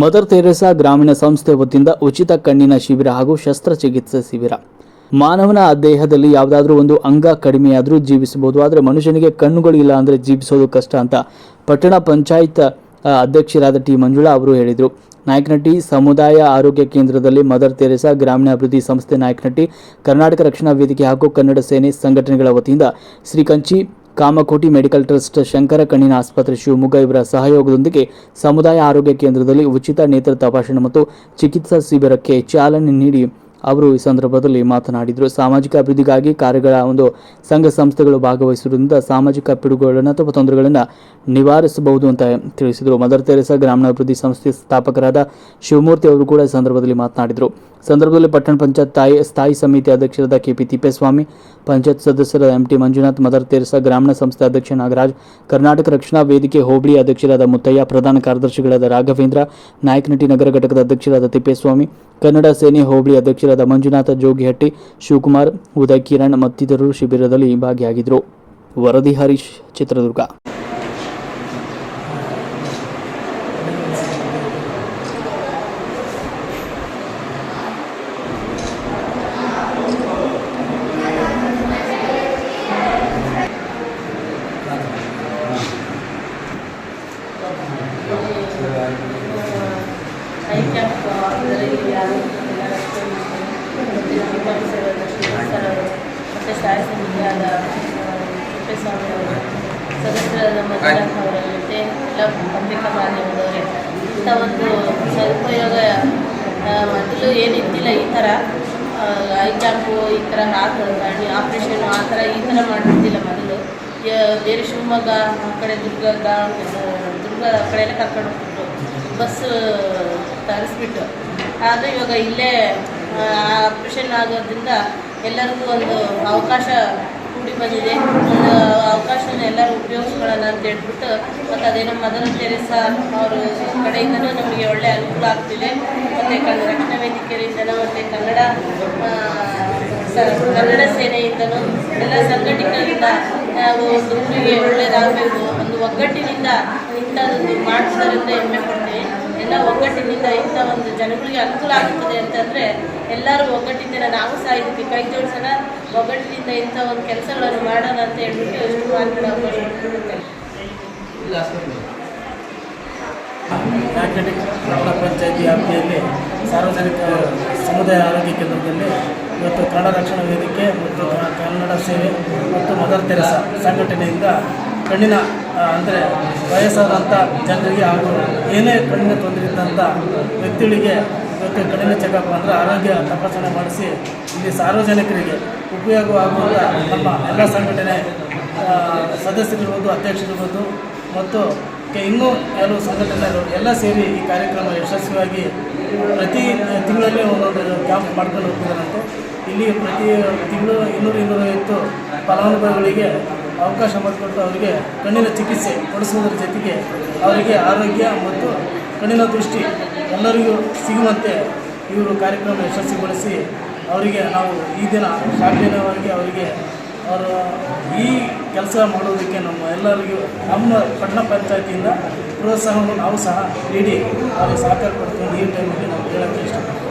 Mother Teresa ಗ್ರಾಮೀಣ ಸಂಸ್ಥೆ ವತಿಯಿಂದ ಉಚಿತ ಕಣ್ಣಿನ ಶಿಬಿರ ಹಾಗೂ ಶಸ್ತ್ರಚಿಕಿತ್ಸೆ ಶಿಬಿರ. ಮಾನವನ ದೇಹದಲ್ಲಿ ಯಾವುದಾದ್ರೂ ಒಂದು ಅಂಗ ಕಡಿಮೆಯಾದರೂ ಜೀವಿಸಬಹುದು. ಆದರೆ ಮನುಷ್ಯನಿಗೆ ಕಣ್ಣುಗಳು ಇಲ್ಲ ಅಂದರೆ ಜೀವಿಸೋದು ಕಷ್ಟ ಅಂತ ಪಟ್ಟಣ ಪಂಚಾಯತ್ ಅಧ್ಯಕ್ಷರಾದ ಟಿ. ಮಂಜುಳಾ ಅವರು ಹೇಳಿದರು. ನಾಯಕನಟ್ಟಿ ಸಮುದಾಯ ಆರೋಗ್ಯ ಕೇಂದ್ರದಲ್ಲಿ ಮದರ್ ತೆರೆಸಾ ಗ್ರಾಮೀಣ ಅಭಿವೃದ್ಧಿ ಸಂಸ್ಥೆ ನಾಯಕನಟ್ಟಿ, ಕರ್ನಾಟಕ ರಕ್ಷಣಾ ವೇದಿಕೆ ಹಾಗೂ ಕನ್ನಡ ಸೇನೆ ಸಂಘಟನೆಗಳ ವತಿಯಿಂದ ಶ್ರೀ ಕಂಚಿ ಕಾಮಕೋಟಿ ಮೆಡಿಕಲ್ ಟ್ರಸ್ಟ್ ಶಂಕರ ಕಣ್ಣಿನ ಆಸ್ಪತ್ರೆ ಶಿವಮೊಗ್ಗ ಇವರ ಸಹಯೋಗದೊಂದಿಗೆ ಸಮುದಾಯ ಆರೋಗ್ಯ ಕೇಂದ್ರದಲ್ಲಿ ಉಚಿತ ನೇತ್ರ ತಪಾಸಣೆ ಮತ್ತು ಚಿಕಿತ್ಸಾ ಶಿಬಿರಕ್ಕೆ ಚಾಲನೆ ನೀಡಿ ಅವರು ಈ ಸಂದರ್ಭದಲ್ಲಿ ಮಾತನಾಡಿದರು. ಸಾಮಾಜಿಕ ಅಭಿವೃದ್ಧಿಗಾಗಿ ಕಾರ್ಯಗಳ ಒಂದು ಸಂಘ ಸಂಸ್ಥೆಗಳು ಭಾಗವಹಿಸುವುದರಿಂದ ಸಾಮಾಜಿಕ ಪಿಡುಗುಗಳನ್ನು ಅಥವಾ ತೊಂದರೆಗಳನ್ನು ನಿವಾರಿಸಬಹುದು ಅಂತ ತಿಳಿಸಿದರು. ಮದರ್ ತೆರೆಸಾ ಗ್ರಾಮೀಣಾಭಿವೃದ್ಧಿ ಸಂಸ್ಥೆ ಸ್ಥಾಪಕರಾದ ಶಿವಮೂರ್ತಿ ಅವರು ಕೂಡ ಈ ಸಂದರ್ಭದಲ್ಲಿ ಮಾತನಾಡಿದರು. ಸಂದರ್ಭದಲ್ಲಿ ಪಟ್ಟಣ ಪಂಚಾಯತ್ ತಾಯಿ, ಸ್ಥಾಯಿ ಸಮಿತಿ ಅಧ್ಯಕ್ಷರಾದ ಕೆಪಿ ತಿಪ್ಪೇಸ್ವಾಮಿ, ಪಂಚಾಯತ್ ಸದಸ್ಯರಾದ ಎಂಟಿ ಮಂಜುನಾಥ್, ಮದರ್ ತೆರೆಸಾ ಗ್ರಾಮೀಣ ಸಂಸ್ಥೆ ಅಧ್ಯಕ್ಷ ನಾಗರಾಜ್, ಕರ್ನಾಟಕ ರಕ್ಷಣಾ ವೇದಿಕೆ ಹೋಬಳಿ ಅಧ್ಯಕ್ಷರಾದ ಮುತ್ತಯ್ಯ, ಪ್ರಧಾನ ಕಾರ್ಯದರ್ಶಿಗಳಾದ ರಾಘವೇಂದ್ರ ನಾಯಕನಟಿ ನಗರ ಘಟಕದ ಅಧ್ಯಕ್ಷರಾದ ತಿಪ್ಪೇಸ್ವಾಮಿ, ಕನ್ನಡ ಸೇನೆ ಹೋಬಳಿ ಅಧ್ಯಕ್ಷರಾದ ಮಂಜುನಾಥ ಜೋಗಿಹಟ್ಟಿ ಶಿವಕುಮಾರ್ ಉದಯ್ ಕಿರಣ್ ಮತ್ತಿತರರು ಶಿಬಿರದಲ್ಲಿ ಭಾಗಿಯಾಗಿದ್ದರು. ವರದಿ ಹರೀಶ್ ಚಿತ್ರದುರ್ಗ. Thank ಯಾರು ಮತ್ತು ತಿಪ್ಪೇಸ್ವಾಮಿ ಅವರು ಸದಸ್ಯರಾದ ಮಂಜುನಾಥ್ ಅವರ ಜೊತೆ ಎಲ್ಲ ಇಂಥ ಒಂದು ಮೊದಲು ಈ ಥರ ಐ ಕ್ಯಾಂಪು ಈ ಥರ ಹಾಕಿ ಆಪ್ರೇಷನ್ ಆ ಥರ ಈ ಥರ ಮಾಡ್ತಿದ್ದಿಲ್ಲ ಮೊದಲು ಬೇರೆ ಶಿವಮೊಗ್ಗ ಆ ಕಡೆ ದುರ್ಗ ದುರ್ಗ ಆ ಕಡೆಯಲ್ಲೇ ಕರ್ಕೊಂಡು ಹೋಗ್ತಿದ್ರು ಬಸ್ ತರಿಸ್ಬಿಟ್ಟು ಆದರೆ ಇವಾಗ ಇಲ್ಲೇ ಆಪ್ರೇಷನ್ ಆಗೋದ್ರಿಂದ ಎಲ್ಲರಿಗೂ ಒಂದು ಅವಕಾಶ ಕೂಡಿ ಬಂದಿದೆ. ಒಂದು ಅವಕಾಶನ ಎಲ್ಲರೂ ಉಪಯೋಗಿಸ್ಕೊಳ್ಳೋಣ ಅಂತ ಹೇಳ್ಬಿಟ್ಟು ಮತ್ತು ಅದೇನೋ ಮದರ್ ತೆರೆಸಾ ಅವರು ಕಡೆಯಿಂದಲೂ ನಮಗೆ ಒಳ್ಳೆ ಅನುಕೂಲ ಆಗ್ತಿದೆ. ಮತ್ತು ಕನ್ನಡ ರಕ್ಷಣಾ ವೇದಿಕೆಯಿಂದನೂ ಮತ್ತು ಕನ್ನಡ ಕನ್ನಡ ಸೇನೆಯಿಂದನೂ ಎಲ್ಲ ಸಂಘಟಿತರಿಂದ ನಾವು ಒಂದು ಊರಿಗೆ ಒಳ್ಳೆಯದಾಗಬೇಕು ಒಂದು ಒಗ್ಗಟ್ಟಿನಿಂದ ಇಂಥದ್ದೊಂದು ಮಾಡಿಸೋದ್ರಿಂದ ಹೆಮ್ಮೆ ಪಡ್ತೀವಿ ಎಲ್ಲ ಒಗ್ಗಟ್ಟಿನಿಂದ ಇಂಥ ಒಂದು ಜನಗಳಿಗೆ ಅನುಕೂಲ ಆಗುತ್ತದೆ ಅಂತಂದರೆ ಎಲ್ಲರೂ ಒಗ್ಗಟ್ಟಿನಿಂದ ನಾವು ಸಹ ಇದಕ್ಕೆ ಕೈ ಜೋಡಿಸೋಣ, ಒಗ್ಗಟ್ಟಿನಿಂದ ಇಂಥ ಒಂದು ಕೆಲಸಗಳನ್ನು ಮಾಡೋಣ ಅಂತ ಹೇಳ್ಬಿಟ್ಟು ಎಷ್ಟು ಯಾಕಂದರೆ ಕನ್ನಡ ಪಂಚಾಯತಿ ವ್ಯಾಪ್ತಿಯಲ್ಲಿ ಸಾರ್ವಜನಿಕ ಸಮುದಾಯ ಆರೋಗ್ಯ ಕೇಂದ್ರದಲ್ಲಿ ಇವತ್ತು ಕನ್ನಡ ರಕ್ಷಣಾ ವೇದಿಕೆ ಮತ್ತು ಕನ್ನಡ ಸೇವೆ ಮತ್ತು ಮದರ್ ತೆರೆಸ ಸಂಘಟನೆಯಿಂದ ಕಣ್ಣಿನ ಅಂದರೆ ವಯಸ್ಸಾದಂಥ ಜನರಿಗೆ ಹಾಗೂ ಏನೇ ಕಣ್ಣಿನ ತೊಂದರೆ ಇದ್ದಂಥ ವ್ಯಕ್ತಿಗಳಿಗೆ ಇವತ್ತು ಕಣ್ಣಿನ ಚೆಕಪ್ ಅಂದರೆ ಆರೋಗ್ಯ ತಪಾಸಣೆ ಮಾಡಿಸಿ ಇಲ್ಲಿ ಸಾರ್ವಜನಿಕರಿಗೆ ಉಪಯೋಗವಾಗುವಂಥ ನಮ್ಮ ಎಲ್ಲ ಸಂಘಟನೆ ಸದಸ್ಯರಿರ್ಬೋದು, ಅಧ್ಯಕ್ಷರಿರ್ಬೋದು ಮತ್ತು ಇನ್ನೂ ಕೆಲವು ಸಂಘಟನೆಗಳು ಎಲ್ಲ ಸೇರಿ ಈ ಕಾರ್ಯಕ್ರಮ ಯಶಸ್ವಿಯಾಗಿ ಪ್ರತಿ ತಿಂಗಳಲ್ಲಿ ಒಂದೊಂದು ಕ್ಯಾಂಪ್ ಮಾಡ್ಕೊಂಡು ಹೋಗ್ತಿದ್ದಾರಂತೆ ಇಲ್ಲಿ ಪ್ರತಿ ತಿಂಗಳು ಇನ್ನೂರು ಇನ್ನೂರೈವತ್ತು ಫಲಾನುಭವಿಗಳಿಗೆ ಅವಕಾಶ ಮಾಡಿಕೊಟ್ಟು ಅವರಿಗೆ ಕಣ್ಣಿನ ಚಿಕಿತ್ಸೆ ಕೊಡಿಸುವುದರ ಜೊತೆಗೆ ಅವರಿಗೆ ಆರೋಗ್ಯ ಮತ್ತು ಕಣ್ಣಿನ ದೃಷ್ಟಿ ಎಲ್ಲರಿಗೂ ಸಿಗುವಂತೆ ಇವರು ಕಾರ್ಯಕ್ರಮ ಯಶಸ್ವಿಗೊಳಿಸಿ ಅವರಿಗೆ ನಾವು ಈ ದಿನ ಶಾಖೀಯವಾಗಿ ಅವರಿಗೆ ಅವರು ಈ ಕೆಲಸ ಮಾಡೋದಕ್ಕೆ ನಮ್ಮ ಎಲ್ಲರಿಗೂ, ನಮ್ಮ ಪಟ್ಟಣ ಪಂಚಾಯತಿಯಿಂದ ಪ್ರೋತ್ಸಾಹವನ್ನು ನಾವು ಸಹ ನೀಡಿ ಅವರಿಗೆ ಸಹಕಾರ ಕೊಡ್ತೀವಿ. ಈ ಟೈಮಲ್ಲಿ ನಾವು ಹೇಳೋಕ್ಕೆ ಇಷ್ಟಪಡ್ತೀವಿ.